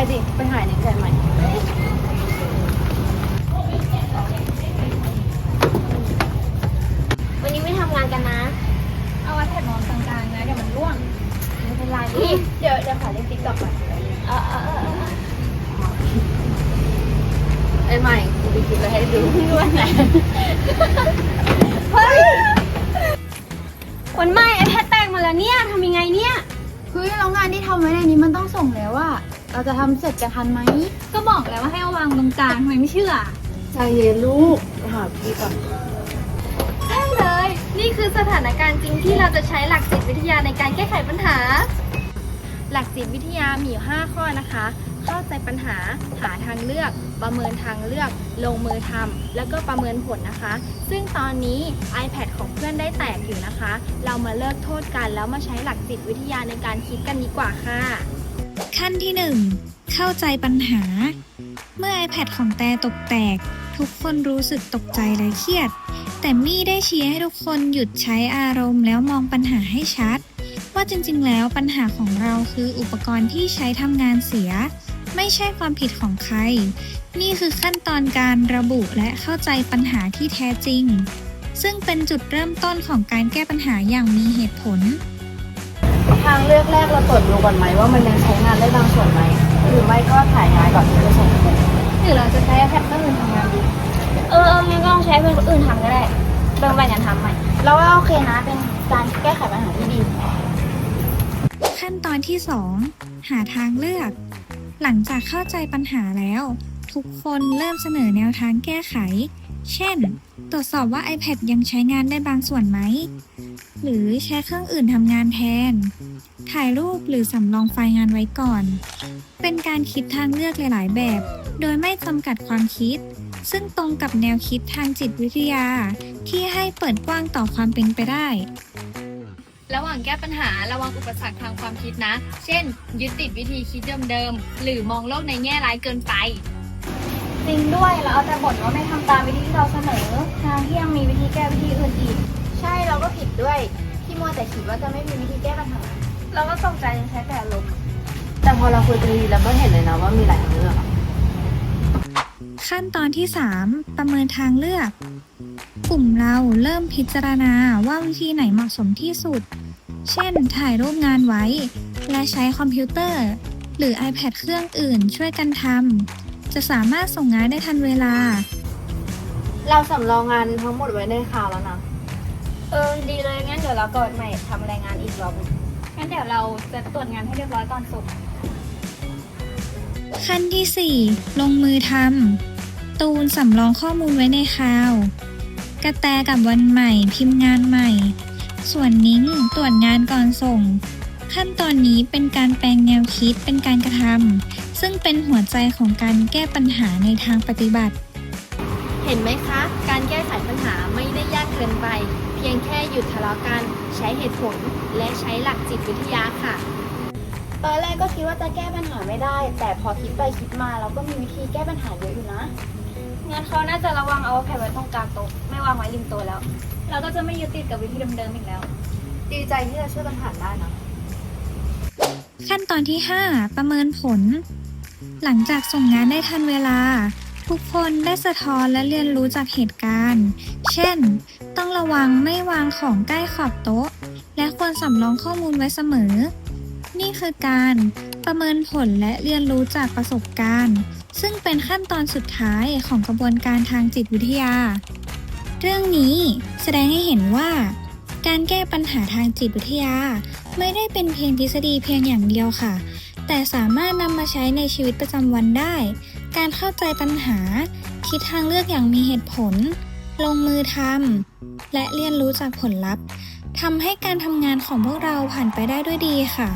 ไปดิ ไปหายในใจใหม่ วันนี้ไม่ทำงานกันนะ เอาไว้แผ่นนอนกลางๆนะ เดี๋ยวมันร่วง ไม่เป็นไรนี่เดี๋ยวเดี๋ยวขอเล่นติ๊กต็อกก่อนเออเออเออเออไอ้ใหม่กูไปคิดแล้วให้ดูด้วยไหนเฮ้ยวันไม่ไอแพดแตกมาแล้วเนี่ยทำยังไงเนี่ยเฮ้ยแล้วงานที่ทำไว้ในนี้มันต้องส่งแล้วอะ เราจะทำเสร็จจะทันไหม ก็บอกแล้วว่าให้เอาวางตรงกลางทำไมไม่เชื่อ ใจเย็นลูกไปหาพี่ก่อนใช่เลย นี่คือสถานการณ์จริงที่เราจะใช้หลักจิตวิทยาในการแก้ไขปัญหา หลักจิตวิทยามีอยู่ 5 ข้อนะคะ เข้าใจปัญหา หาทางเลือก ประเมินทางเลือก ลงมือทำ แล้วก็ประเมินผลนะคะ ซึ่งตอนนี้ iPad ของเพื่อนได้แตกอยู่นะคะ เรามาเลิกโทษกันแล้วมาใช้หลักจิตวิทยาในการคิดกันดีกว่าค่ะ ขั้นที่ 1 เข้าใจปัญหา เมื่อ iPad ของแต่ตกแตก ทุกคนรู้สึกตกใจและเครียด แต่มี่ได้ชี้ให้ทุกคนหยุดใช้อารมณ์แล้วมองปัญหาให้ชัด ว่าจริงๆ แล้วปัญหาของเราคืออุปกรณ์ที่ใช้ทำงานเสีย ไม่ใช่ความผิดของใคร นี่คือขั้นตอนการระบุและเข้าใจปัญหาที่แท้จริง ซึ่งเป็นจุดเริ่มต้นของการแก้ปัญหาอย่างมีเหตุผล ทางเลือกแรกเราตรวจดูก่อนไหมว่ามันยังใช้งานได้บางส่วนไหมหรือไม่ก็ถ่ายงานก่อนที่จะส่งหรือเราจะใช้ iPad เครื่องอื่นทำงานดีเออเอางั้นก็ลองใช้เพื่อนคนอื่นทำก็ได้เบิ่งแบ่งกันทำใหม่เราว่าโอเคนะเป็นการแก้ไขปัญหาที่ดี ขั้นตอนที่ 2 หาทางเลือก หลังจากเข้าใจปัญหาแล้ว ทุกคนเริ่มเสนอแนวทางแก้ไข เช่น ตรวจสอบว่า iPad ยังใช้งานได้บางส่วนไหม หรือใช้เครื่องอื่นทำงานแทน ถ่ายรูปหรือสำรองไฟล์งานไว้ก่อน เป็นการคิดทางเลือกหลาย ๆ แบบ โดยไม่จำกัดความคิด ซึ่งตรงกับแนวคิดทางจิตวิทยา ที่ให้เปิดกว้างต่อความเป็นไปได้ระหว่างแก้ปัญหาระวังอุปสรรคทางความคิดนะ เช่น ยึดติดวิธีคิดเดิมๆ หรือมองโลกในแง่ร้ายเกินไป จริงด้วยเราเอาแต่บ่นว่าไม่ทำตามวิธีที่เราเสนอทางที่ยังมีวิธีแก้วิธีอื่นอีก ใช่เราก็ผิดด้วย ที่มัวแต่คิดว่าจะไม่มีวิธีแก้ปัญหา เราก็ตกใจยังใช้แต่อารมณ์ แต่พอเราคุยกันดีแล้วก็เห็นเลยนะว่ามีหลายทางเลือกอะขั้นตอนที่ 3 ประเมินทางเลือก กลุ่มเราเริ่มพิจารณาว่าวิธีไหนเหมาะสมที่สุด เช่น ถ่ายรูปงานไว้ และใช้คอมพิวเตอร์ หรือ iPad เครื่องอื่นช่วยกันทำ จะสามารถส่งงานได้ทันเวลา เราสำรองงานทั้งหมดไว้ในคลาวด์แล้วนะ เออดีเลยงั้นเดี๋ยวเราก่อนใหม่ทำรายงานอีกรอบหนึ่งงั้นเดี๋ยวเราจะตรวจงานให้เรียบร้อยตอนสุกร์ขั้นที่ 4 ลงมือทำตูนสำรองข้อมูลไว้ในคลาวด์กระแตกับวันใหม่ พิมพ์งานใหม่ ส่วนนิ้งตรวจงานก่อนส่ง ขั้นตอนนี้เป็นการแปลงแนวคิดเป็นการกระทำซึ่งเป็นหัวใจของการแก้ปัญหาในทางปฏิบัติ เห็นไหมคะ การแก้ไขปัญหาไม่ได้ยากเกินไป เพียงแค่หยุดทะเลาะกัน ใช้เหตุผล และใช้หลักจิตวิทยาค่ะ ตอนแรกก็คิดว่าจะแก้ปัญหาไม่ได้ แต่พอคิดไปคิดมาเราก็มีวิธีแก้ปัญหาเยอะอยู่นะงั้นเขาน่าจะระวังเอาแผ่นไว้ตรงกลางโต๊ะไม่วางไว้ริมโต๊ะแล้ว เราก็จะไม่ยึดติดกับวิธีเดิมๆอีกแล้ว ดีใจที่จะช่วยกันผ่านได้นะ ขั้นตอนที่ 5 ประเมินผล หลังจากส่งงานได้ทันเวลา ทุกคนได้สะท้อนและเรียนรู้จากเหตุการณ์ เช่น ต้องระวังไม่วางของใกล้ขอบโต๊ะ และควรสำรองข้อมูลไว้เสมอ นี่คือการประเมินผลและเรียนรู้จากประสบการณ์ ซึ่งเป็นขั้นตอนสุดท้ายของกระบวนการทางจิตวิทยา เรื่องนี้แสดงให้เห็นว่า การแก้ปัญหาทางจิตวิทยา ไม่ได้เป็นเพียงทฤษฎีเพียงอย่างเดียวค่ะ แต่สามารถนำมาใช้ในชีวิตประจำวันได้ การเข้าใจปัญหา คิดทางเลือกอย่างมีเหตุผล ลงมือทำและเรียนรู้จากผลลัพธ์ทำให้การทำงานของพวกเราผ่านไปได้ด้วยดีค่ะ